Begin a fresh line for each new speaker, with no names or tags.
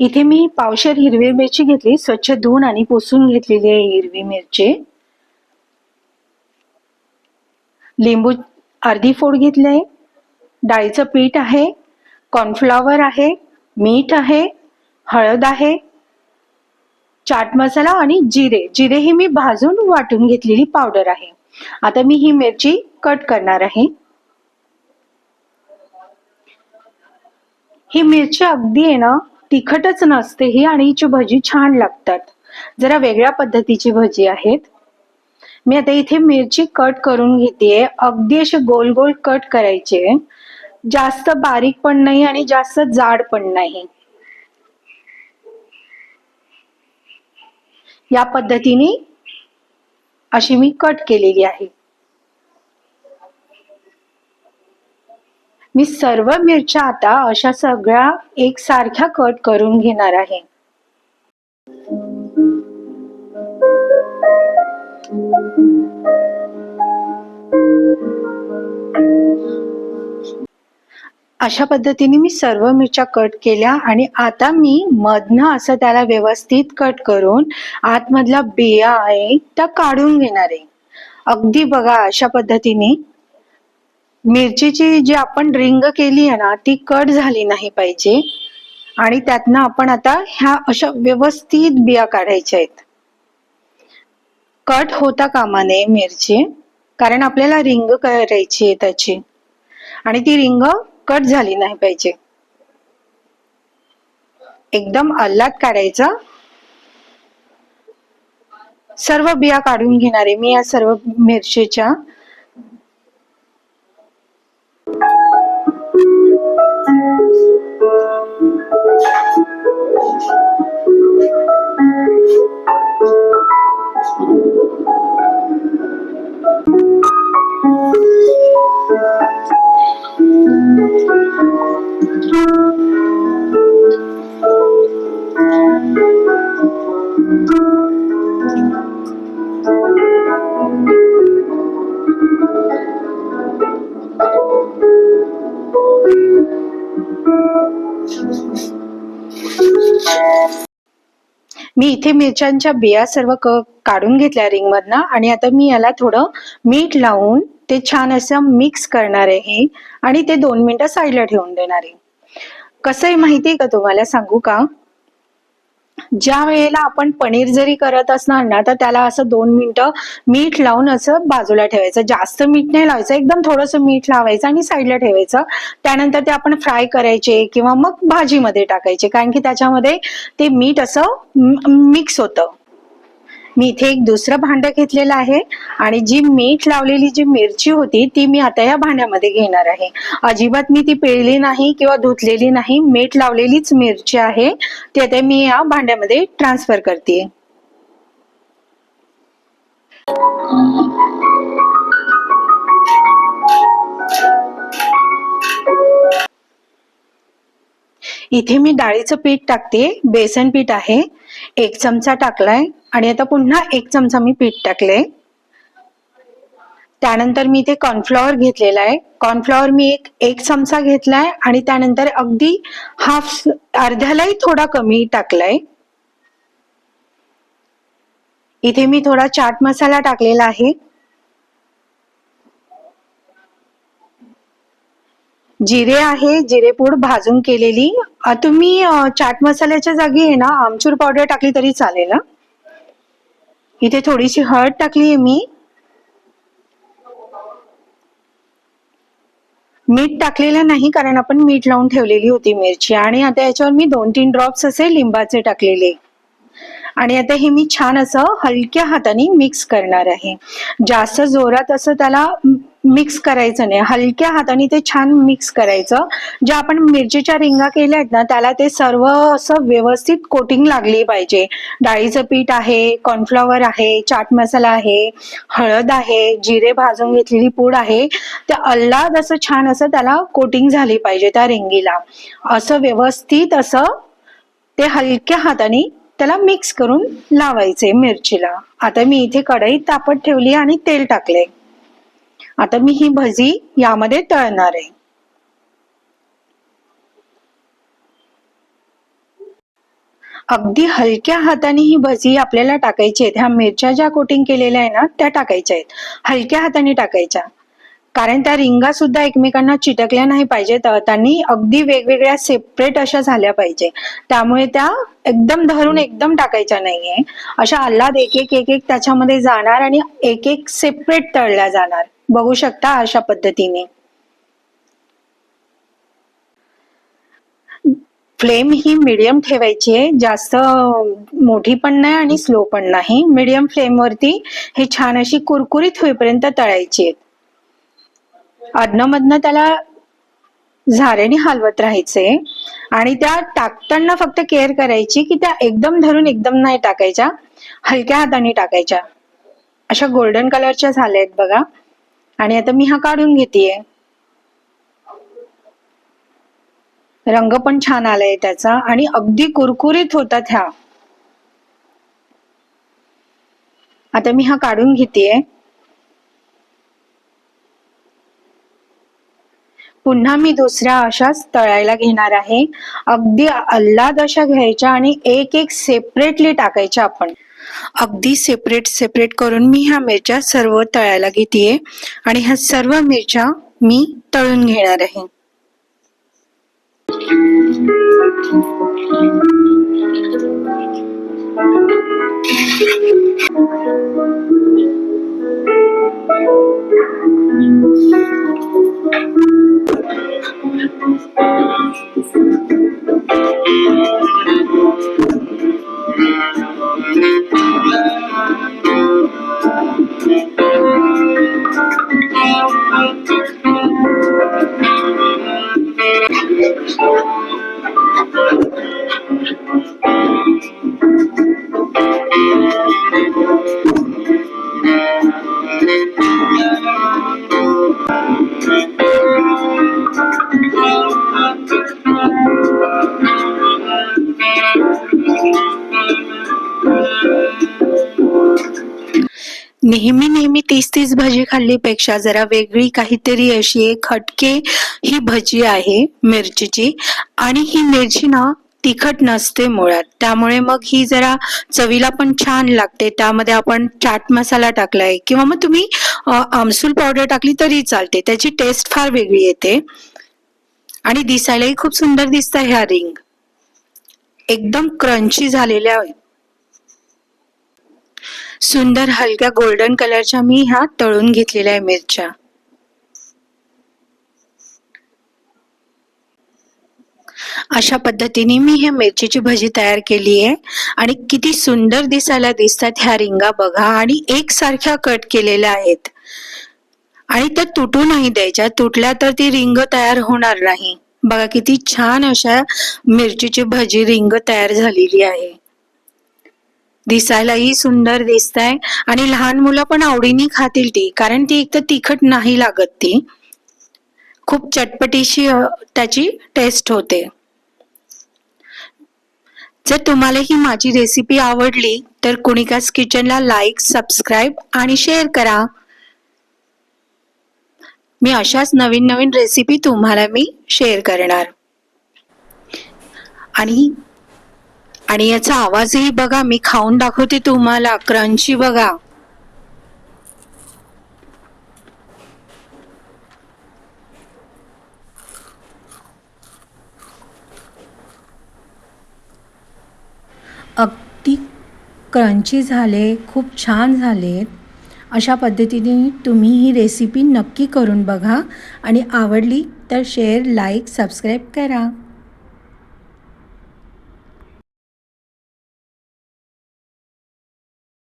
इथे मी पावशर हिरवी मिरची घेतली स्वच्छ धुवून आणि पुसून घेतलेली आहे हिरवी मिरची. लिंबू अर्धी फोड घेतले डाळीचं पीठ आहे कॉर्नफ्लॉवर आहे मीठ आहे हळद आहे चाट मसाला आणि जिरे. जिरे ही मी भाजून वाटून घेतलेली पावडर आहे. आता मी ही मिरची कट करणार आहे. ही मिरची अगदी आहे ना तिखटच नसते ही आणि हिची भजी छान लागतात. जरा वेगळ्या पद्धतीची भजी आहेत. मी आता इथे मिरची कट करून घेते अगदी असे गोल गोल कट करायचे. जास्त बारीक पण नाही आणि जास्त जाड पण नाही. या पद्धतीने अशी मी कट केलेली आहे. मी सर्व मिरच्या आता अशा सगळ्या एकसारख्या कट करून घेणार आहे. अशा पद्धतीने मी सर्व मिरच्या कट केल्या आणि आता मी मधनं असं त्याला व्यवस्थित कट करून आतमधला बिया आहे त्या काढून घेणार आहे. अगदी बघा अशा पद्धतीने मिरचीची जी आपण रिंग केली आहे ना ती कट झाली नाही पाहिजे. आणि त्यातनं आपण आता ह्या अशा व्यवस्थित बिया काढायच्या आहेत. कट होता कामा नये मिरची कारण आपल्याला रिंग करायची आहे त्याची. आणि ती रिंग कट झाली नाही पाहिजे. एकदम अल्लात काढायचा. सर्व बिया काढून घेणार आहे मी या सर्व मिरचीच्या. मी इथे मिरच्यांच्या बिया सर्व क काढून घेतल्या रिंग मधनं आणि आता मी याला थोडं मीठ लावून ते छान असं मिक्स करणार आहे आणि ते दोन मिनिटं साईडला ठेवून देणार आहे. कसं आहे माहितीये का तुम्हाला? सांगू का? ज्या वेळेला आपण पनीर जरी करत असणार ना तर त्याला असं दोन मिनिटं मीठ लावून असं बाजूला ठेवायचं. जास्त मीठ नाही लावायचं एकदम थोडंसं मीठ लावायचं आणि साईडला ठेवायचं. त्यानंतर ते आपण फ्राय करायचे किंवा मग भाजीमध्ये टाकायचे कारण की त्याच्यामध्ये ते मीठ असं मिक्स होतं. मी इथे एक दुसरं भांड घेतलेलं आहे आणि जी मीठ लावलेली जी मिरची होती ती मी आता या भांड्यामध्ये घेणार आहे. अजिबात मी ती पिळली नाही किंवा धुतलेली नाही मीठ लावलेलीच मिरची आहे ती आता मी या भांड्यामध्ये ट्रान्सफर करते इथे मी डाळीचं पीठ टाकते. बेसन पीठ आहे. एक चमचा टाकलाय. आणि आता पुन्हा एक चमचा मी पीठ टाकले. त्यानंतर मी इथे कॉर्नफ्लॉवर घेतलेला आहे. कॉर्नफ्लॉवर मी एक एक चमचा घेतलाय. आणि त्यानंतर अगदी हाफ अर्ध्यालाही थोडा कमी टाकलाय. इथे मी थोडा चाट मसाला टाकलेला आहे. जिरे आहे. जिरेपूड भाजून केलेली. तुम्ही चाट मसाल्याच्या जागी आहे ना आमचूर पावडर टाकली तरी चालेल इथे थोडीशी हळद टाकली आहे मी. मीठ टाकलेलं नाही कारण आपण मीठ लावून ठेवलेली होती मिरची. आणि आता याच्यावर मी दोन तीन ड्रॉप्स असे लिंबाचे टाकलेले. आणि आता हे मी छान असं हलक्या हाताने मिक्स करणार आहे. जास्त जोरात असं त्याला मिक्स करायचं नाही. हलक्या हाताने ते छान मिक्स करायचं. ज्या आपण मिरचीच्या रिंगा केल्या आहेत ना त्याला ते सर्व असं व्यवस्थित कोटिंग लागली पाहिजे. डाळीचं पीठ आहे कॉर्नफ्लॉवर आहे चाट मसाला आहे हळद आहे जिरे भाजून घेतलेली पूड आहे. ते अल्लाद असं छान असं त्याला कोटिंग झाली पाहिजे त्या रिंगीला. असं व्यवस्थित असं ते हलक्या हाताने त्याला मिक्स करून लावायचे मिरचीला. आता मी इथे कढईत तापत ठेवली आणि तेल टाकले. आता मी ही भजी यामध्ये तळणार आहे. अगदी हलक्या हाताने ही भजी आपल्याला टाकायची आहेत. ह्या मिरच्या ज्या कोटिंग केलेल्या आहे ना त्या टाकायच्या आहेत. हलक्या हाताने टाकायच्या. कारण त्या रिंगा सुद्धा एकमेकांना चिटकल्या नाही पाहिजे त्यांनी अगदी वेगवेगळ्या सेपरेट अशा झाल्या पाहिजे. त्यामुळे त्या एकदम धरून एकदम टाकायच्या नाहीये. अशा आल्हाद एक एक एक एक त्याच्यामध्ये जाणार आणि एक एक सेपरेट तळल्या जाणार. बघू शकता अशा पद्धतीने. फ्लेम ही मिडियम ठेवायची आहे. जास्त मोठी पण नाही आणि स्लो पण नाही. मिडियम फ्लेमवरती हे छान अशी कुरकुरीत होईपर्यंत तळायची आहेत. अधनमधनं त्याला झाऱ्याने हलवत राहायचे आणि त्या टाकताना फक्त केअर करायची की त्या एकदम धरून एकदम नाही टाकायच्या हलक्या हाताने टाकायच्या. अशा गोल्डन कलरच्या झाल्या आहेत बघा. आणि आता मी हा काढून घेतेय. रंग पण छान आलाय त्याचा आणि अगदी कुरकुरीत होतात ह्या. आता मी हा काढून घेतेय. पुन्हा मी दुसऱ्या अशाच तळायला घेणार आहे. अगदी अल्लाद अशा घ्यायच्या आणि एक एक सेपरेटली टाकायच्या आपण. अगदी सेपरेट सेपरेट करून मी ह्या मिरच्या सर्व तळायला घेतेय. आणि ह्या सर्व मिरच्या मी तळून घेणार आहे. नेहमी नेहमी तीस तीस भजी खाल्लीपेक्षा जरा वेगळी काहीतरी अशी एक हटके ही भजी आहे मिरचीची. आणि ही मिरची ना तिखट नसते मुळात. त्यामुळे मग ही जरा चवीला पण छान लागते. त्यामध्ये आपण चाट मसाला टाकलाय किंवा मग तुम्ही आमसूल पावडर टाकली तरी चालते. त्याची टेस्ट फार वेगळी येते. आणि दिसायलाही खूप सुंदर दिसत ह्या रिंग एकदम क्रंची झालेल्या आहेत. सुंदर हलक्या गोल्डन कलरच्या मी ह्या तळून घेतलेल्या आहे मिरच्या. अशा पद्धतीने मी हे मिरचीची भजी तयार केली आहे. आणि किती सुंदर दिसायला दिसतात ह्या रिंगा बघा. आणि एकसारख्या कट केलेल्या आहेत. आणि त्या तुटू नाही द्यायच्या. तुटल्या तर ती रिंग तयार होणार नाही. बघा किती छान अशा मिरचीची भजी रिंग तयार झालेली आहे. दिसायलाही सुंदर दिसत आहे आणि लहान मुलं पण आवडीने खातील ती कारण ती एक तर तिखट नाही लागत ती. खूप चटपटीशी त्याची टेस्ट होते. जर तुम्हाला ही माझी रेसिपी आवडली तर कुणिकास किचनला लाईक सबस्क्राईब आणि शेअर करा. मी अशाच नवीन नवीन रेसिपी तुम्हाला मी शेअर करणार. आणि आणि याचा आवाजही बघा मी खाऊन दाखवते तुम्हाला क्रंची बघा. अगदी क्रंची झाले खूप छान झाले अशा पद्धतीने तुम्ही ही रेसिपी नक्की करून बघा आणि आवडली तर शेअर लाईक सबस्क्राईब करा.